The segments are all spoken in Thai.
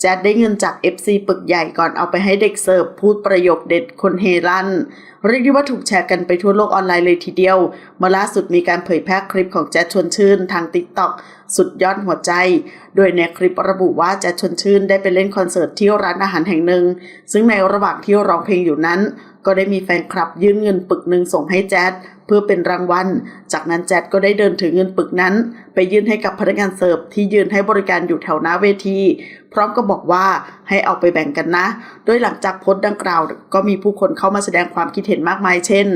แจ๊ดได้เงินจาก FC ปึกใหญ่ก่อนเอาไปให้เด็กเสิร์ฟพูดประโยคเด็ดคนเฮลั่นเรียกได้ว่าถูกแชร์กันไปทั่วโลกออนไลน์เลยทีเดียวเมื่อล่าสุดมีการเผยแพร่คลิปของแจ๊ดชวนชื่นทาง TikTok สุดยอดหัวใจ โดยในคลิประบุว่าแจ๊ดชวนชื่นได้ไปเล่นคอนเสิร์ตที่ร้านอาหารแห่งหนึ่ง ซึ่งในระหว่างที่ร้องเพลงอยู่นั้น ก็ได้มีแฟนคลับยื่นเงินปึกหนึ่งส่งให้แจ๊ดเพื่อเป็นรางวัล จากนั้นแจ๊ดก็ได้เดินถือเงินปึกนั้น ไปยื่นให้กับพนักงานเสิร์ฟที่ยืนให้บริการอยู่แถวหน้าเวทีพร้อมก็บอกว่าให้เอาไปแบ่งกันนะ โดยหลังจากโพสต์ดังกล่าว ก็มีผู้คนเข้ามาแสดงความคิดเห็นมากมายเช่น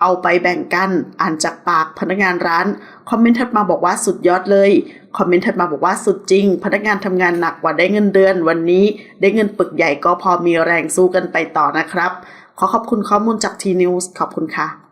เอาไปแบ่งกัน อ่านจากปากพนักงานร้าน คอมเมนต์ถัดมาบอกว่าสุดยอดเลย คอมเมนต์ถัดมาบอกว่าสุดจริง พนักงานทำงานหนักกว่าได้เงินเดือน วันนี้ได้เงินปึกใหญ่ก็พอมีแรงสู้กันไปต่อนะครับ ขอขอบคุณข้อมูลจากทีนิวส์ขอบคุณค่ะ